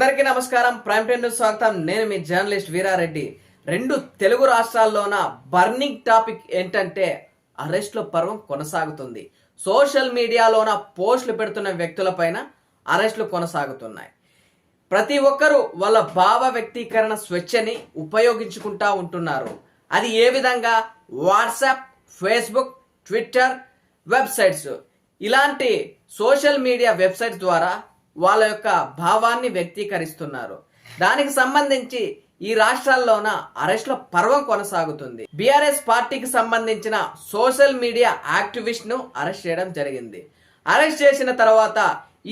అందరికీ నమస్కారం. Prime time news స్వాగతం. నేను మీ జర్నలిస్ట్ వీరారెడ్డి. రెండు తెలుగు రాష్ట్రాల్లోన బర్నింగ్ టాపిక్ ఏంటంటే అరెస్ట్ల పర్వం కొనసాగుతుంది. సోషల్ మీడియాలోన పోస్టులు పెడుతున్న వ్యక్తులపైన అరెస్టులు కొనసాగుతున్నాయి. ప్రతి ఒక్కరూ వాళ్ళ భావ వ్యక్తీకరణ స్వేచ్ఛని ఉపయోగించుకుంటా ఉంటున్నారు. అది ఏ విధంగా? WhatsApp Facebook Twitter websites. ఇలాంటి సోషల్ మీడియా వెబ్సైట్స్ ద్వారా వాళ్ళ యొక్క భావాన్ని వ్యక్తీకరిస్తున్నారు. దానికి సంబంధించి ఈ రాష్ట్రాల్లోన అరెస్టుల పర్వం కొనసాగుతుంది. బీఆర్ఎస్ పార్టీకి సంబంధించిన సోషల్ మీడియా యాక్టివిస్ట్ను అరెస్ట్ చేయడం జరిగింది. అరెస్ట్ చేసిన తర్వాత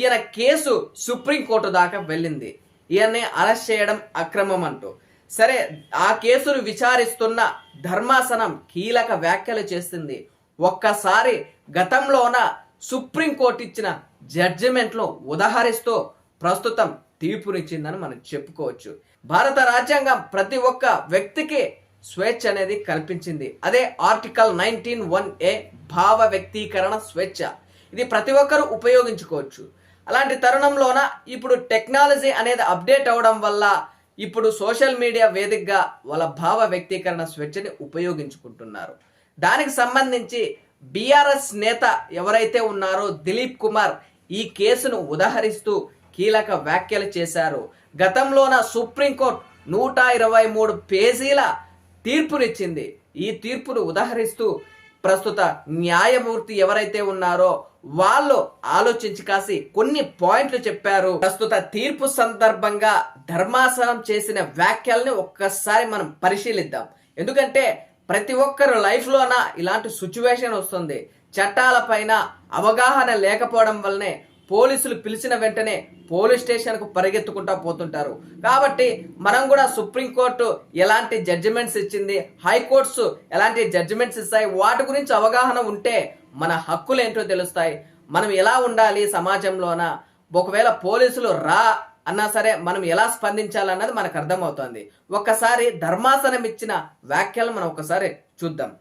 ఈయన కేసు సుప్రీంకోర్టు దాకా వెళ్ళింది. ఈయన్ని అరెస్ట్ చేయడం అక్రమం అంటూ సరే ఆ కేసును విచారిస్తున్న ధర్మాసనం కీలక వ్యాఖ్యలు చేసింది. ఒక్కసారి గతంలోన సుప్రీంకోర్టు ఇచ్చిన జడ్జిమెంట్లో ఉదహరిస్తూ ప్రస్తుతం తీర్పునిచ్చిందని మనం చెప్పుకోవచ్చు. భారత రాజ్యాంగం ప్రతి ఒక్క వ్యక్తికి స్వేచ్ఛ అనేది కల్పించింది. అదే ఆర్టికల్ నైన్టీన్ వన్ ఏ భావ వ్యక్తీకరణ స్వేచ్ఛ. ఇది ప్రతి ఒక్కరూ ఉపయోగించుకోవచ్చు. అలాంటి తరుణంలోన ఇప్పుడు టెక్నాలజీ అనేది అప్డేట్ అవడం వల్ల ఇప్పుడు సోషల్ మీడియా వేదికగా వాళ్ళ భావ వ్యక్తీకరణ స్వేచ్ఛని ఉపయోగించుకుంటున్నారు. దానికి సంబంధించి బీఆర్ఎస్ నేత ఎవరైతే ఉన్నారో దిలీప్ కుమార్ ఈ కేసును ఉదహరిస్తూ కీలక వ్యాఖ్యలు చేశారు. గతంలోన సుప్రీంకోర్టు నూట ఇరవై మూడు పేజీల తీర్పునిచ్చింది. ఈ తీర్పును ఉదహరిస్తూ ప్రస్తుత న్యాయమూర్తి ఎవరైతే ఉన్నారో వాళ్ళు ఆలోచించి కాసి కొన్ని పాయింట్లు చెప్పారు. ప్రస్తుత తీర్పు సందర్భంగా ధర్మాసనం చేసిన వ్యాఖ్యల్ని ఒక్కసారి మనం పరిశీలిద్దాం. ఎందుకంటే ప్రతి ఒక్కరు లైఫ్లోన ఇలాంటి సిచ్యువేషన్ వస్తుంది. చట్టాలపైన అవగాహన లేకపోవడం వల్లనే పోలీసులు పిలిచిన వెంటనే పోలీస్ స్టేషన్కు పరిగెత్తుకుంటా పోతుంటారు. కాబట్టి మనం కూడా సుప్రీంకోర్టు ఎలాంటి జడ్జిమెంట్స్ ఇచ్చింది హైకోర్ట్స్ ఎలాంటి జడ్జిమెంట్స్ ఇస్తాయి వాటి గురించి అవగాహన ఉంటే మన హక్కులు ఏంటో తెలుస్తాయి. మనం ఎలా ఉండాలి సమాజంలోన? ఒకవేళ పోలీసులు రా అన్నా సరే మనం ఎలా స్పందించాలన్నది మనకు అర్థమవుతుంది. ఒక్కసారి ధర్మాసనం ఇచ్చిన వ్యాఖ్యలు మనం ఒకసారి చూద్దాం.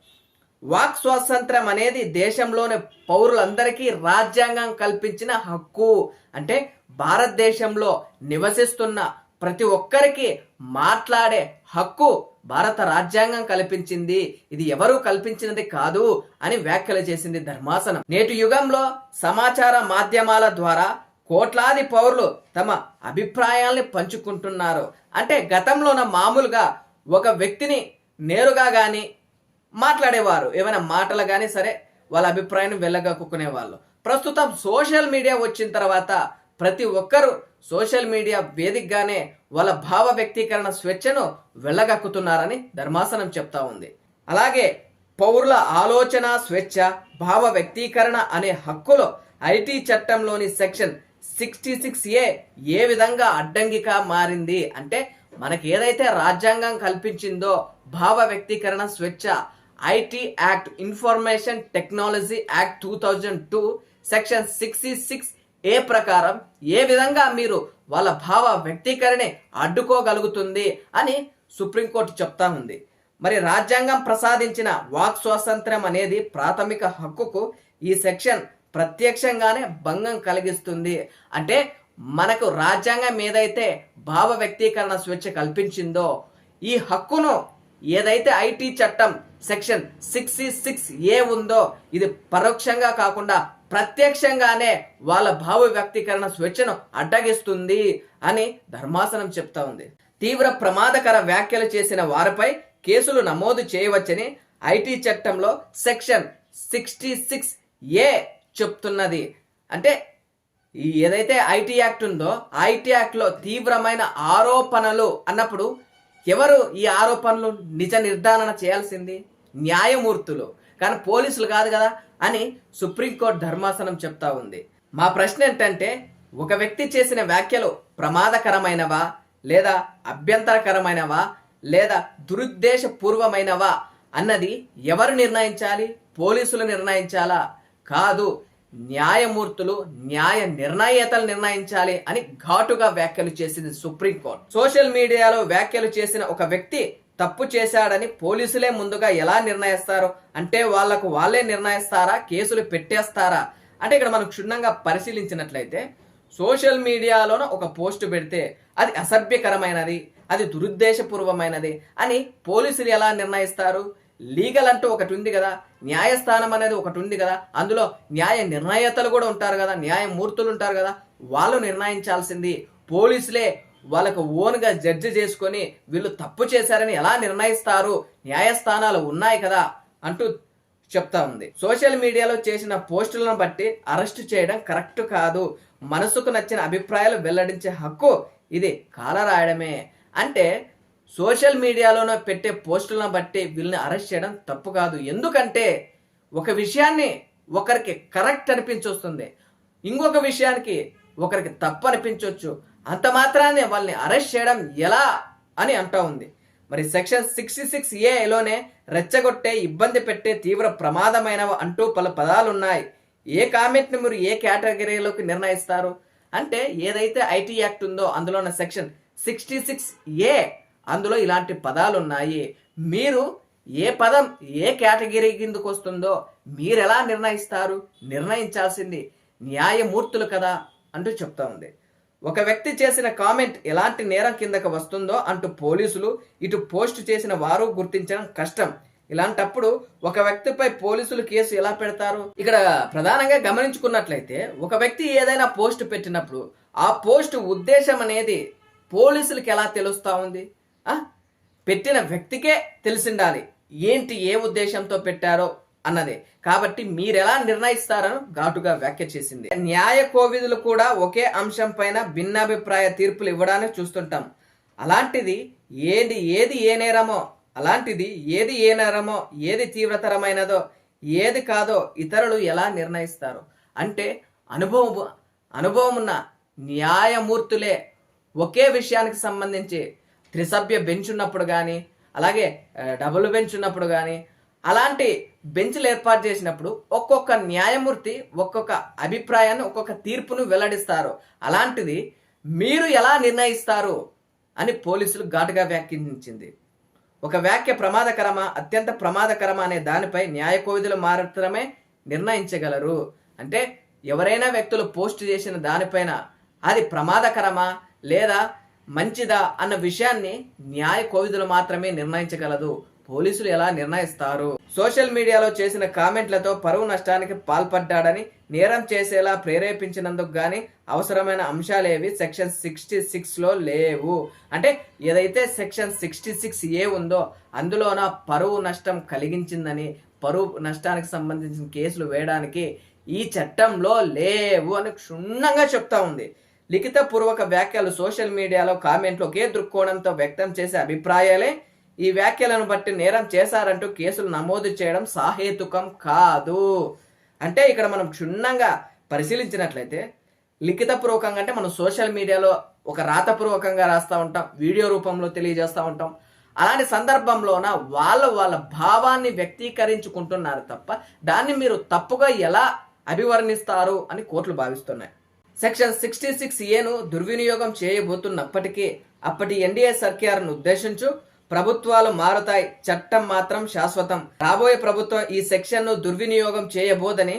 వాక్ స్వాతంత్రం అనేది దేశంలోని పౌరులందరికీ రాజ్యాంగం కల్పించిన హక్కు. అంటే భారతదేశంలో నివసిస్తున్న ప్రతి ఒక్కరికి మాట్లాడే హక్కు భారత రాజ్యాంగం కల్పించింది. ఇది ఎవరు కల్పించినది కాదు అని వ్యాఖ్యలు చేసింది ధర్మాసనం. నేటి యుగంలో సమాచార మాధ్యమాల ద్వారా కోట్లాది పౌరులు తమ అభిప్రాయాల్ని పంచుకుంటున్నారు. అంటే గతంలోన మామూలుగా ఒక వ్యక్తిని నేరుగా కానీ మాట్లాడేవారు. ఏమైనా మాటలు కానీ సరే వాళ్ళ అభిప్రాయాన్ని వెళ్ళగక్కునేవాళ్ళు ప్రస్తుతం సోషల్ మీడియా వచ్చిన తర్వాత ప్రతి ఒక్కరూ సోషల్ మీడియా వేదికగానే వాళ్ళ భావ వ్యక్తీకరణ స్వేచ్ఛను వెళ్ళగక్కుతున్నారని ధర్మాసనం చెప్తా ఉంది. అలాగే పౌరుల ఆలోచన స్వేచ్ఛ భావ వ్యక్తీకరణ అనే హక్కులో ఐటీ చట్టంలోని సెక్షన్ సిక్స్టీ సిక్స్ ఏ ఏ విధంగా అడ్డంకిగా మారింది అంటే మనకి ఏదైతే రాజ్యాంగం కల్పించిందో భావ వ్యక్తీకరణ స్వేచ్ఛ IT act information technology act two thousand two section sixty six A ప్రకారం ఏ విధంగా మీరు వాళ్ళ భావ వ్యక్తీకరణే అడ్డుకోగలుగుతుంది అని సుప్రీంకోర్టు చెప్తా ఉంది. మరి రాజ్యాంగం ప్రసాదించిన వాక్ స్వాతంత్రం అనేది ప్రాథమిక హక్కుకు ఈ సెక్షన్ ప్రత్యక్షంగానే భంగం కలిగిస్తుంది. అంటే మనకు రాజ్యాంగం ఏదైతే భావ వ్యక్తీకరణ స్వేచ్ఛ కల్పించిందో ఈ హక్కును ఏదైతే ఐటీ చట్టం సెక్షన్ సిక్స్ సిక్స్ ఏ ఉందో ఇది పరోక్షంగా కాకుండా ప్రత్యక్షంగానే వాళ్ళ భావ వ్యక్తీకరణ స్వేచ్ఛను అడ్డగిస్తుంది అని ధర్మాసనం చెప్తా ఉంది. తీవ్ర ప్రమాదకర వ్యాఖ్యలు చేసిన వారిపై కేసులు నమోదు చేయవచ్చని ఐటీ చట్టంలో సెక్షన్ సిక్స్టీ సిక్స్ ఏ చెప్తున్నది. అంటే ఈ ఏదైతే ఐటీ యాక్ట్ ఉందో ఐటీ యాక్ట్లో తీవ్రమైన ఆరోపణలు అన్నప్పుడు ఎవరు ఈ ఆరోపణలు నిజ నిర్ధారణ చేయాల్సింది? న్యాయమూర్తులు. కానీ పోలీసులు కాదు కదా అని సుప్రీంకోర్టు ధర్మాసనం చెప్తా ఉంది. మా ప్రశ్న ఏంటంటే ఒక వ్యక్తి చేసిన వ్యాఖ్యలు ప్రమాదకరమైనవా? లేదా అభ్యంతరకరమైనవా? లేదా దురుద్దేశపూర్వమైనవా? అన్నది ఎవరు నిర్ణయించాలి? పోలీసులు నిర్ణయించాలా? కాదు. న్యాయమూర్తులు న్యాయ నిర్ణయేతలు నిర్ణయించాలి అని ఘాటుగా వ్యాఖ్యలు చేసింది సుప్రీంకోర్టు. సోషల్ మీడియాలో వ్యాఖ్యలు చేసిన ఒక వ్యక్తి తప్పు చేశాడని పోలీసులే ముందుగా ఎలా నిర్ణయిస్తారు? అంటే వాళ్ళకు వాళ్ళే నిర్ణయిస్తారా? కేసులు పెట్టేస్తారా? అంటే ఇక్కడ మనం క్షుణ్ణంగా పరిశీలించినట్లయితే సోషల్ మీడియాలోన ఒక పోస్ట్ పెడితే అది అసభ్యకరమైనది అది దురుద్దేశపూర్వమైనది అని పోలీసులు ఎలా నిర్ణయిస్తారు? లీగల్ అంటూ ఒకటి ఉంది కదా న్యాయస్థానం అనేది ఒకటి ఉంది కదా అందులో న్యాయ నిర్ణయతలు కూడా ఉంటారు కదా న్యాయమూర్తులు ఉంటారు కదా వాళ్ళు నిర్ణయించాల్సింది పోలీసులే. వాళ్ళకు ఓన్గా జడ్జి చేసుకొని వీళ్ళు తప్పు చేశారని ఎలా నిర్ణయిస్తారు? న్యాయస్థానాలు ఉన్నాయి కదా అంటూ చెప్తా ఉంది. సోషల్ మీడియాలో చేసిన పోస్టులను బట్టి అరెస్ట్ చేయడం కరెక్ట్ కాదు. మనసుకు నచ్చిన అభిప్రాయాలు వెల్లడించే హక్కు ఇది కాలరాయడమే. అంటే సోషల్ మీడియాలోనో పెట్టే పోస్టులను బట్టి వీళ్ళని అరెస్ట్ చేయడం తప్పు కాదు. ఎందుకంటే ఒక విషయాన్ని ఒకరికి కరెక్ట్ అనిపించొస్తుంది. ఇంకొక విషయానికి ఒకరికి తప్పు అనిపించవచ్చు అంత మాత్రాన్ని వాళ్ళని అరెస్ట్ చేయడం ఎలా అని అంటా ఉంది. మరి సెక్షన్ సిక్స్టీ సిక్స్ ఏలోనే రెచ్చగొట్టే ఇబ్బంది పెట్టే తీవ్ర ప్రమాదమైనవి అంటూ పలు పదాలు ఉన్నాయి ఏ కామెంట్ని మీరు ఏ కేటగిరీలోకి నిర్ణయిస్తారు? అంటే ఏదైతే ఐటీ యాక్ట్ ఉందో అందులో ఉన్న సెక్షన్ సిక్స్టీ సిక్స్ ఏ అందులో ఇలాంటి పదాలు ఉన్నాయి మీరు ఏ పదం ఏ కేటగిరీ కిందకు వస్తుందో మీరు ఎలా నిర్ణయిస్తారు? నిర్ణయించాల్సింది న్యాయమూర్తులు కదా అంటూ చెప్తా ఉంది. ఒక వ్యక్తి చేసిన కామెంట్ ఎలాంటి నేరం కిందకు వస్తుందో అంటూ పోలీసులు ఇటు పోస్ట్ చేసిన వారు గుర్తించడం కష్టం. ఇలాంటప్పుడు ఒక వ్యక్తిపై పోలీసులు కేసు ఎలా పెడతారు? ఇక్కడ ప్రధానంగా గమనించుకున్నట్లయితే ఒక వ్యక్తి ఏదైనా పోస్ట్ పెట్టినప్పుడు ఆ పోస్ట్ ఉద్దేశం అనేది పోలీసులకి ఎలా తెలుస్తూ ఉంది? పెట్టిన వ్యక్తికే తెలిసిండాలి. ఏంటి ఏ ఉద్దేశంతో పెట్టారో అన్నదే. కాబట్టి మీరెలా నిర్ణయిస్తారని ఘాటుగా వ్యాఖ్య చేసింది. న్యాయ కోవిదులు కూడా ఒకే అంశం పైన భిన్నాభిప్రాయ తీర్పులు ఇవ్వడానికి చూస్తుంటాం. అలాంటిది ఏది ఏది ఏ నేరమో అలాంటిది ఏది ఏ నేరమో ఏది తీవ్రతరమైనదో ఏది కాదో ఇతరులు ఎలా నిర్ణయిస్తారు? అంటే అనుభవం అనుభవం ఉన్న న్యాయమూర్తులే ఒకే విషయానికి సంబంధించి త్రిసభ్య బెంచ్ ఉన్నప్పుడు కానీ అలాగే డబుల్ బెంచ్ ఉన్నప్పుడు కానీ అలాంటి బెంచ్లు ఏర్పాటు చేసినప్పుడు ఒక్కొక్క న్యాయమూర్తి ఒక్కొక్క అభిప్రాయాన్ని ఒక్కొక్క తీర్పును వెల్లడిస్తారు. అలాంటిది మీరు ఎలా నిర్ణయిస్తారు అని పోలీసులు ఘాటుగా వ్యాఖ్యానించింది. ఒక వ్యాఖ్య ప్రమాదకరమా అత్యంత ప్రమాదకరమా అనే దానిపై న్యాయ కోవిధులు మాత్రమే నిర్ణయించగలరు. అంటే ఎవరైనా వ్యక్తులు పోస్ట్ చేసిన దానిపైన అది ప్రమాదకరమా లేదా మంచిదా అన్న విషయాన్ని న్యాయ కోవిధులు మాత్రమే నిర్ణయించగలదు. పోలీసులు ఎలా నిర్ణయిస్తారు? సోషల్ మీడియాలో చేసిన కామెంట్లతో పరువు నష్టానికి పాల్పడ్డాడని నేరం చేసేలా ప్రేరేపించినందుకు గాని అవసరమైన అంశాలేవి సెక్షన్ సిక్స్టీ సిక్స్లో లేవు. అంటే ఏదైతే సెక్షన్ సిక్స్టీ సిక్స్ ఏ ఉందో అందులోన పరువు నష్టం కలిగించిందని పరువు నష్టానికి సంబంధించిన కేసులు వేయడానికి ఈ చట్టంలో లేవు అని క్షుణ్ణంగా చెప్తా ఉంది. లిఖితపూర్వక వ్యాఖ్యలు సోషల్ మీడియాలో కామెంట్లు ఒకే దృక్కోణంతో వ్యక్తం చేసే అభిప్రాయాలే. ఈ వ్యాఖ్యలను బట్టి నేరం చేశారంటూ కేసులు నమోదు చేయడం సాహేతుకం కాదు. అంటే ఇక్కడ మనం క్షుణ్ణంగా పరిశీలించినట్లయితే లిఖితపూర్వకంగా అంటే మనం సోషల్ మీడియాలో ఒక రాతపూర్వకంగా రాస్తూ ఉంటాం వీడియో రూపంలో తెలియజేస్తూ ఉంటాం. అలాంటి సందర్భంలోన వాళ్ళు వాళ్ళ భావాన్ని వ్యక్తీకరించుకుంటున్నారు తప్ప దాన్ని మీరు తప్పుగా ఎలా అభివర్ణిస్తారు అని కోర్టులు భావిస్తున్నాయి. సెక్షన్ సిక్స్టీ సిక్స్ ఏను దుర్వినియోగం చేయబోతున్నప్పటికీ అప్పటి ఎన్డీఏ సర్కార్ను ఉద్దేశించు ప్రభుత్వాలు మారుతాయి చట్టం మాత్రం శాశ్వతం. రాబోయే ప్రభుత్వం ఈ సెక్షన్ను దుర్వినియోగం చేయబోదని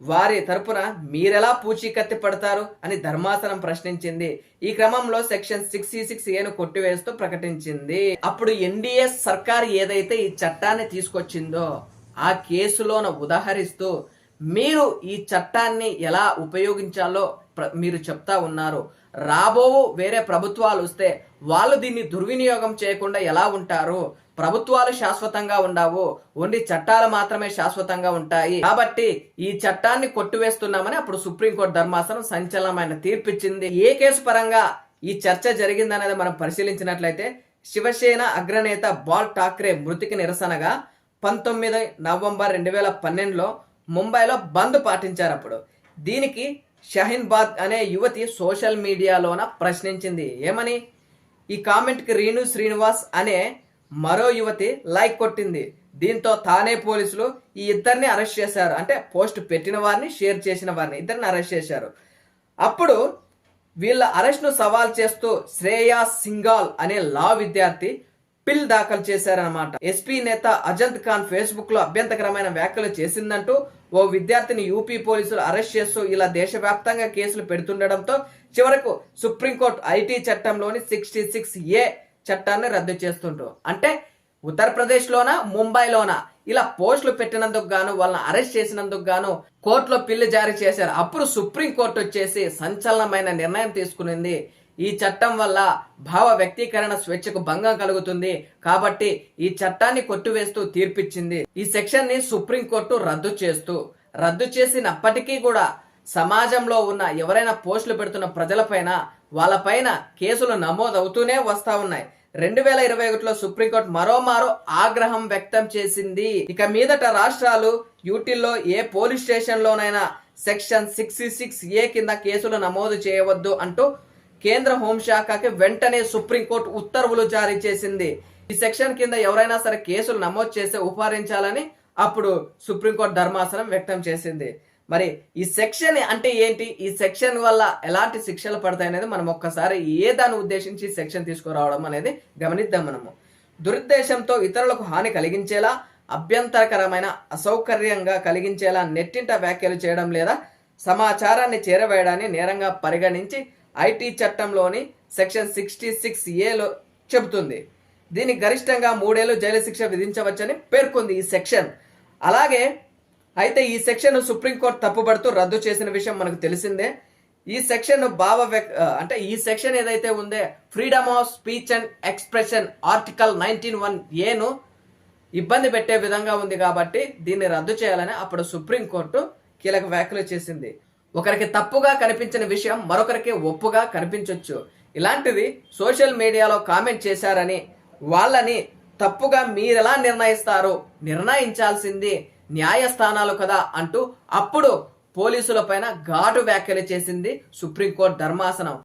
వారి తరపున మీరెలా పూచీకత్తి పడతారు అని ధర్మాసనం ప్రశ్నించింది. ఈ క్రమంలో సెక్షన్ సిక్స్టీ సిక్స్ ఏను కొట్టివేస్తూ ప్రకటించింది. అప్పుడు ఎన్డీఏ సర్కార్ ఏదైతే ఈ చట్టాన్ని తీసుకొచ్చిందో ఆ కేసులోన ఉదాహరిస్తూ మీరు ఈ చట్టాన్ని ఎలా ఉపయోగించాలో మీరు చెప్తా ఉన్నారు. రాబోవు వేరే ప్రభుత్వాలు వస్తే వాళ్ళు దీన్ని దుర్వినియోగం చేయకుండా ఎలా ఉంటారు? ప్రభుత్వాలు శాశ్వతంగా ఉండవు. ఓన్లీ చట్టాలు మాత్రమే శాశ్వతంగా ఉంటాయి. కాబట్టి ఈ చట్టాన్ని కొట్టివేస్తున్నామని అప్పుడు సుప్రీంకోర్టు ధర్మాసనం సంచలనమైన తీర్పిచ్చింది. ఏ కేసు పరంగా ఈ చర్చ జరిగిందనేది మనం పరిశీలించినట్లయితే శివసేన అగ్రనేత బాల్ ఠాక్రే మృతికి నిరసనగా పంతొమ్మిది నవంబర్ రెండు వేల పన్నెండులో ముంబైలో బంద్ పాటించారు అప్పుడు. దీనికి షహీన్ బాద్ అనే యువతి సోషల్ మీడియాలోన ప్రశ్నించింది. ఏమని? ఈ కామెంట్కి రీను శ్రీనివాస్ అనే మరో యువతి లైక్ కొట్టింది. దీంతో తానే పోలీసులు ఈ ఇద్దరిని అరెస్ట్ చేశారు. అంటే పోస్ట్ పెట్టిన వారిని షేర్ చేసిన వారిని ఇద్దరిని అరెస్ట్ చేశారు. అప్పుడు వీళ్ళ అరెస్ట్ను సవాల్ చేస్తూ శ్రేయా సింగాల్ అనే లా విద్యార్థి పిల్ దాఖలు చేశారనమాట ఎస్పీ నేత అజంత్ ఖాన్ ఫేస్బుక్లో అభ్యంతకరమైన వ్యాఖ్యలు చేసిందంటూ ఓ విద్యార్థిని యూపీ పోలీసులు అరెస్ట్ చేస్తూ ఇలా దేశవ్యాప్తంగా కేసులు పెడుతుండడంతో చివరకు సుప్రీంకోర్టు ఐటీ చట్టంలోని సిక్స్టీ సిక్స్ ఏ చట్టాన్ని రద్దు చేస్తుండ్రు. అంటే ఉత్తరప్రదేశ్లోన ముంబైలోన? ఇలా పోస్టులు పెట్టినందుకు గాను వాళ్ళని అరెస్ట్ చేసినందుకు గాను కోర్టులో పిల్లి జారీ చేశారు. అప్పుడు సుప్రీంకోర్టు వచ్చేసి సంచలనమైన నిర్ణయం తీసుకునింది. ఈ చట్టం వల్ల భావ వ్యక్తీకరణ స్వేచ్ఛకు భంగం కలుగుతుంది. కాబట్టి ఈ చట్టాన్ని కొట్టివేస్తూ తీర్పిచ్చింది. ఈ సెక్షన్ని సుప్రీంకోర్టు రద్దు చేస్తూ రద్దు చేసినప్పటికీ కూడా సమాజంలో ఉన్న ఎవరైనా పోస్టులు పెడుతున్న ప్రజలపైన వాళ్ళపైన కేసులు నమోదవుతూనే వస్తా ఉన్నాయి. రెండు వేల ఇరవై ఒకటిలో సుప్రీంకోర్టు మరోమారో ఆగ్రహం వ్యక్తం చేసింది. ఇక మీదట రాష్ట్రాలు యూటీల్లో ఏ పోలీస్ స్టేషన్లోనైనా సెక్షన్ సిక్స్టీ సిక్స్ ఏ కింద కేసులు నమోదు చేయవద్దు అంటూ కేంద్ర హోంశాఖకి వెంటనే సుప్రీంకోర్టు ఉత్తర్వులు జారీ చేసింది. ఈ సెక్షన్ కింద ఎవరైనా సరే కేసులు నమోదు చేసి ఉపహరించాలని అప్పుడు సుప్రీంకోర్టు ధర్మాసనం వ్యక్తం చేసింది. మరి ఈ సెక్షన్ అంటే ఏంటి? ఈ సెక్షన్ వల్ల ఎలాంటి శిక్షలు పడతాయి అనేది మనం ఒక్కసారి ఏ దాన్ని ఉద్దేశించి సెక్షన్ తీసుకురావడం అనేది గమనిద్దాం మనము. దురుద్దేశంతో ఇతరులకు హాని కలిగించేలా అభ్యంతరకరమైన అసౌకర్యంగా కలిగించేలా నెట్టింట వ్యాఖ్యలు చేయడం లేదా సమాచారాన్ని చేరవేయడాన్ని నేరంగా పరిగణించి ఐటీ చట్టంలోని సెక్షన్ సిక్స్టీ సిక్స్ ఏలో చెబుతుంది. దీనికి గరిష్టంగా మూడేళ్ళు జైలు శిక్ష విధించవచ్చని పేర్కొంది ఈ సెక్షన్. అలాగే అయితే ఈ సెక్షన్ సుప్రీంకోర్టు తప్పుపడుతూ రద్దు చేసిన విషయం మనకు తెలిసిందే. ఈ సెక్షన్ భావ అంటే ఈ సెక్షన్ ఏదైతే ఉందే freedom of speech and expression article nineteen one ఏను ఇబ్బంది పెట్టే విధంగా ఉంది కాబట్టి దీన్ని రద్దు చేయాలని అప్పుడు సుప్రీంకోర్టు కీలక వ్యాఖ్యలు చేసింది. ఒకరికి తప్పుగా కనిపించిన విషయం మరొకరికి ఒప్పుగా కనిపించవచ్చు ఇలాంటిది సోషల్ మీడియాలో కామెంట్ చేశారని వాళ్ళని తప్పుగా మీరెలా నిర్ణయిస్తారు నిర్ణయించాల్సింది న్యాయస్థానాలు కదా అంటూ అప్పుడు పోలీసుల పైన ఘాటు వ్యాఖ్యలు చేసింది సుప్రీంకోర్టు ధర్మాసనం.